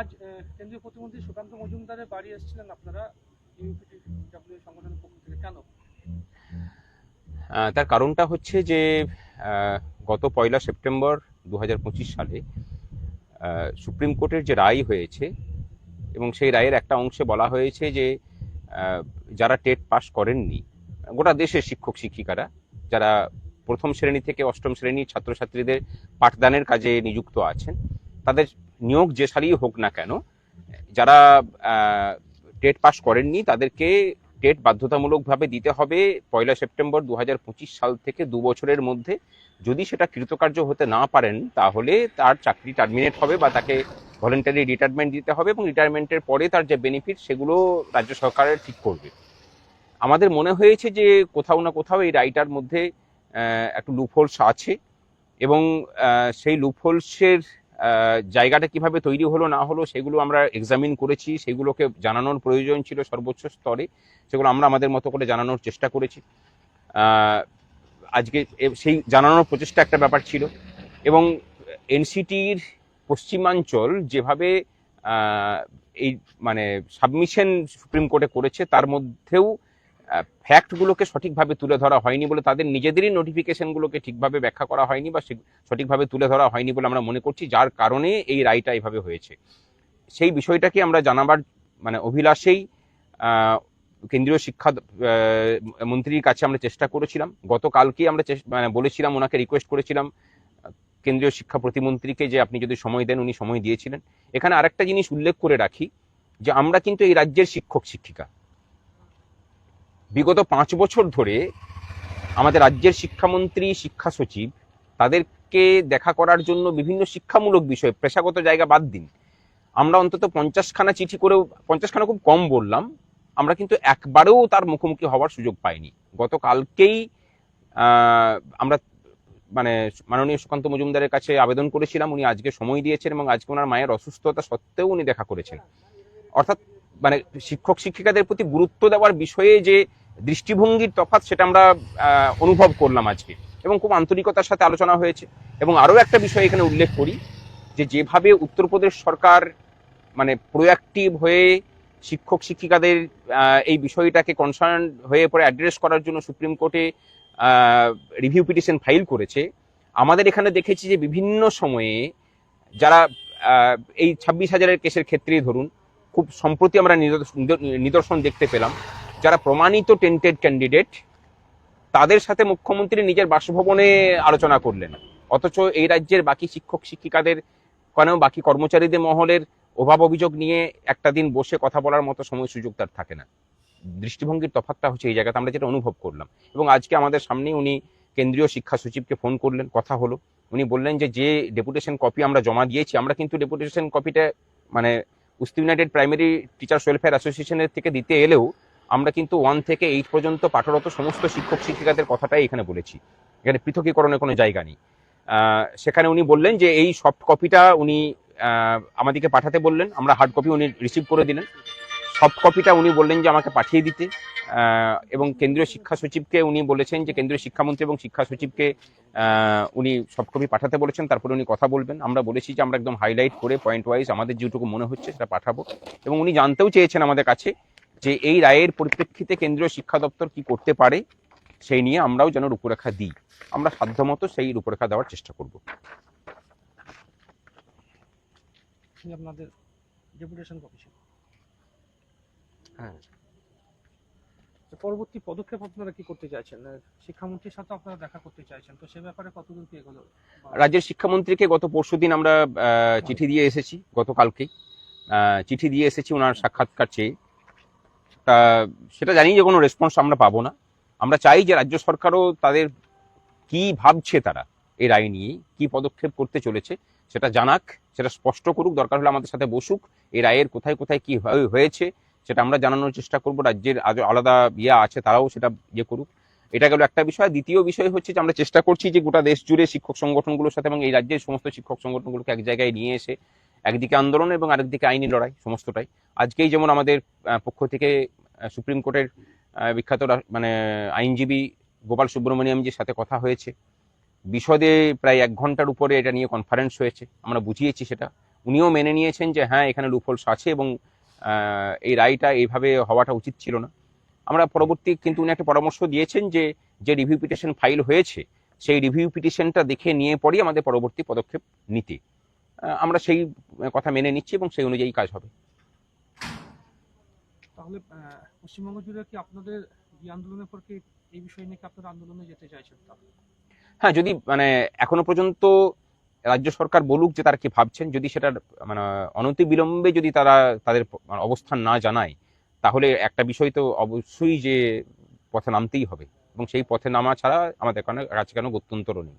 আজ কেন্দ্রীয় প্রতিমন্ত্রী সুকান্ত মজুমদারের বাড়ি এসেছিলেন আপনারা সংগঠনের পক্ষ থেকে। কেন? তার কারণটা হচ্ছে যে গত পয়লা সেপ্টেম্বর দু হাজার পঁচিশ সালে সুপ্রিম কোর্টের যে রায় হয়েছে, এবং সেই রায়ের একটা অংশে বলা হয়েছে যে যারা টেট পাস করেননি, গোটা দেশের শিক্ষক শিক্ষিকারা, যারা প্রথম শ্রেণি থেকে অষ্টম শ্রেণির ছাত্রছাত্রীদের পাঠদানের কাজে নিযুক্ত আছেন, তাদের নিয়োগ যে সালই হোক না কেন, যারা টেট পাস করেননি, তাদেরকে টেট বাধ্যতামূলকভাবে দিতে হবে পয়লা সেপ্টেম্বর দু হাজার পঁচিশ সাল থেকে দু বছরের মধ্যে। যদি সেটা কৃতকার্য হতে না পারেন, তাহলে তার চাকরি টার্মিনেট হবে বা তাকে ভলেন্টারি রিটায়ারমেন্ট দিতে হবে এবং রিটায়ারমেন্টের পরে তার যে বেনিফিট সেগুলো রাজ্য সরকারের ঠিক করবে। আমাদের মনে হয়েছে যে কোথাও না কোথাও এই রাইটার মধ্যে একটু লুপহোলস আছে এবং সেই লুপহোলসের জায়গাটা কীভাবে তৈরি হলো, না হলো, সেগুলো আমরা এক্সামিন করেছি। সেগুলোকে জানানোর প্রয়োজন ছিল সর্বোচ্চ স্তরে। সেগুলো আমরা আমাদের মতো করে জানানোর চেষ্টা করেছি। আজকে সেই জানানোর প্রচেষ্টা একটা ব্যাপার ছিল। এবং এনসিটির পশ্চিমাঞ্চল যেভাবে এই মানে সাবমিশন সুপ্রিম কোর্টে করেছে, তার মধ্যেও ফ্যাক্টগুলোকে সঠিকভাবে তুলে ধরা হয়নি বলে তাদের নিজেদেরই নোটিফিকেশনগুলোকে ঠিকভাবে ব্যাখ্যা করা হয়নি বা সঠিকভাবে তুলে ধরা হয়নি বলে আমরা মনে করছি, যার কারণে এই রায়টা এইভাবে হয়েছে। সেই বিষয়টাকে আমরা জানাবার মানে অভিলাষেই কেন্দ্রীয় শিক্ষা মন্ত্রীর কাছে আমরা চেষ্টা করেছিলাম। গতকালকেই আমরা মানে বলেছিলাম, ওনাকে রিকোয়েস্ট করেছিলাম, কেন্দ্রীয় শিক্ষা প্রতিমন্ত্রীকে যে আপনি যদি সময় দেন, উনি সময় দিয়েছিলেন। এখানে আরেকটা জিনিস উল্লেখ করে রাখি, যে আমরা কিন্তু এই রাজ্যের শিক্ষক শিক্ষিকা বিগত পাঁচ বছর ধরে আমাদের রাজ্যের শিক্ষামন্ত্রী, শিক্ষা সচিব, তাদেরকে দেখা করার জন্য বিভিন্ন শিক্ষামূলক বিষয়ে, পেশাগত জায়গা বাদ দিন। আমরা অন্তত পঞ্চাশখানা চিঠি করেও, পঞ্চাশখানা খুব কম বললাম, আমরা কিন্তু একবারেও তার মুখোমুখি হওয়ার সুযোগ পাইনি। গতকালকেই আমরা মানে মাননীয় সুকান্ত মজুমদারের কাছে আবেদন করেছিলাম, উনি আজকে সময় দিয়েছেন এবং আজকে ওনার মায়ের অসুস্থতা সত্ত্বেও উনি দেখা করেছেন। অর্থাৎ মানে শিক্ষক শিক্ষিকাদের প্রতি গুরুত্ব দেওয়ার বিষয়ে যে দৃষ্টিভঙ্গির তফাৎ সেটা আমরা অনুভব করলাম আজকে এবং খুব আন্তরিকতার সাথে আলোচনা হয়েছে এবং আরও একটা বিষয় এখানে উল্লেখ করি যে যেভাবে উত্তরপ্রদেশ সরকার মানে প্রোয়াক্টিভ হয়ে শিক্ষক শিক্ষিকাদের এই বিষয়টাকে কনসার্ন হয়ে পরে অ্যাড্রেস করার জন্য সুপ্রিম কোর্টে রিভিউ পিটিশন ফাইল করেছে। আমাদের এখানে দেখেছি যে বিভিন্ন সময়ে যারা এই ছাব্বিশ হাজারের কেসের ক্ষেত্রেই ধরুন খুব সম্প্রতি আমরা নিদর্শ- নিদর্শন দেখতে পেলাম। যারা প্রমাণিত টেন্টেড ক্যান্ডিডেট তাদের সাথে মুখ্যমন্ত্রী নিজের বাসভবনে আলোচনা করলেন। অথচ এই রাজ্যের বাকি শিক্ষক শিক্ষিকাদের কেন বাকি কর্মচারীদের মহলের অভাব অভিযোগ নিয়ে একটা দিন বসে কথা বলার মতো সময় সুযোগ তার থাকে না। দৃষ্টিভঙ্গির তফাৎটা হচ্ছে এই জায়গাতে আমরা যেটা অনুভব করলাম। এবং আজকে আমাদের সামনে উনি কেন্দ্রীয় শিক্ষা সচিবকে ফোন করলেন, কথা হলো। উনি বললেন যে যে ডেপুটেশন কপি আমরা জমা দিয়েছি, আমরা কিন্তু ডেপুটেশন কপিটা মানে Usthi united primary teachers welfare অ্যাসোসিয়েশনের থেকে দিতে এলেও আমরা কিন্তু ওয়ান থেকে এইট পর্যন্ত পাঠরত সমস্ত শিক্ষক শিক্ষিকাদের কথাটাই এখানে বলেছি। এখানে পৃথকীকরণের কোনো জায়গা নেই। সেখানে উনি বললেন যে এই সফট কপিটা উনি আমাদেরকে পাঠাতে বললেন। আমরা হার্ড কপি উনি রিসিভ করে দিলেন। সফট কপিটা উনি বললেন যে আমাকে পাঠিয়ে দিতে। এবং কেন্দ্রীয় শিক্ষা সচিবকে উনি বলেছেন যে কেন্দ্রীয় শিক্ষামন্ত্রী এবং শিক্ষা সচিবকে উনি সফট কপি পাঠাতে বলেছেন, তারপরে উনি কথা বলবেন। আমরা বলেছি যে আমরা একদম হাইলাইট করে পয়েন্ট ওয়াইজ আমাদের যেটুকু মনে হচ্ছে সেটা পাঠাবো। এবং উনি জানতেও চেয়েছেন আমাদের কাছে যে এই রায়ের পরিপ্রেক্ষিতে কেন্দ্রীয় শিক্ষা দপ্তর কি করতে পারে, সেই নিয়ে আমরাও যেন রূপরেখা দিই। আমরা সাধ্যমতো সেই রূপরেখা দেওয়ার চেষ্টা করব। আপনাদের ডেপুটেশন কপি ছিল হ্যাঁ। পরবর্তী পদক্ষেপ আপনারা কি করতে চাইছেন? শিক্ষামন্ত্রীর সাথে আপনারা দেখা করতে চাইছেন তো সে ব্যাপারে কতদূর কি এগোলো? রাজ্যের শিক্ষামন্ত্রীকে গত পরশুদিন আমরা চিঠি দিয়ে এসেছি গতকালকেই। চিঠি দিয়ে এসেছি ওনার সাক্ষাৎকার চেয়ে। তা সেটা জানি যে কোনো রেসপন্স আমরা পাবো না। আমরা চাই যে রাজ্য সরকারও তাদের কি ভাবছে তারা এই রায় নিয়ে কি পদক্ষেপ করতে চলেছে সেটা জানাক সেটা স্পষ্ট করুক দরকার হলে আমাদের সাথে বসুক এই রায়ের কোথায় কোথায় কি হয়েছে সেটা আমরা জানানোর চেষ্টা করব। রাজ্যের আলাদা ইয়ে আছে, তারাও সেটা ইয়ে করুক। এটা গেল একটা বিষয়। দ্বিতীয় বিষয় হচ্ছে যে আমরা চেষ্টা করছি যে গোটা দেশ জুড়ে শিক্ষক সংগঠনগুলোর সাথে এবং এই রাজ্যের সমস্ত শিক্ষক সংগঠনগুলোকে এক জায়গায় নিয়ে এসে একদিকে আন্দোলন এবং আরেকদিকে আইনি লড়াই, সমস্তটাই। আজকেই যেমন আমাদের পক্ষ থেকে সুপ্রিম কোর্টের বিখ্যাত মানে আইনজীবী গোপাল সুব্রমণিয়ামজির সাথে কথা হয়েছে। বিশদে প্রায় এক ঘণ্টার উপরে এটা নিয়ে কনফারেন্স হয়েছে। আমরা বুঝিয়েছি সেটা। উনিও মেনে নিয়েছেন যে হ্যাঁ এখানে লুফলস আছে এবং এই রায়টা এইভাবে হওয়াটা উচিত ছিল না। আমরা পরবর্তী কিন্তু উনি একটা পরামর্শ দিয়েছেন যে যে রিভিউ পিটিশন ফাইল হয়েছে সেই রিভিউ পিটিশনটা দেখে নিয়ে পরই আমাদের পরবর্তী পদক্ষেপ নিতে। আমরা সেই কথা মেনে নিচ্ছি এবং সেই অনুযায়ী কাজ হবে। তাহলে পশ্চিমবঙ্গ জুড়ে কি আপনাদের এই আন্দোলনের পর কি এই বিষয় নিয়ে আপনারা আন্দোলনে যেতে চাইছেন? হ্যাঁ যদি মানে এখনও পর্যন্ত রাজ্য সরকার বলুক যে তারা কি ভাবছেন, যদি সেটার মানে অনতি বিলম্বে যদি তারা তাদের মানে অবস্থান না জানায়, তাহলে একটা বিষয় তো অবশ্যই যে পথে নামতেই হবে। এবং সেই পথে নামা ছাড়া আমাদের কারণে কাছে কেন গত্যন্তরও নেই।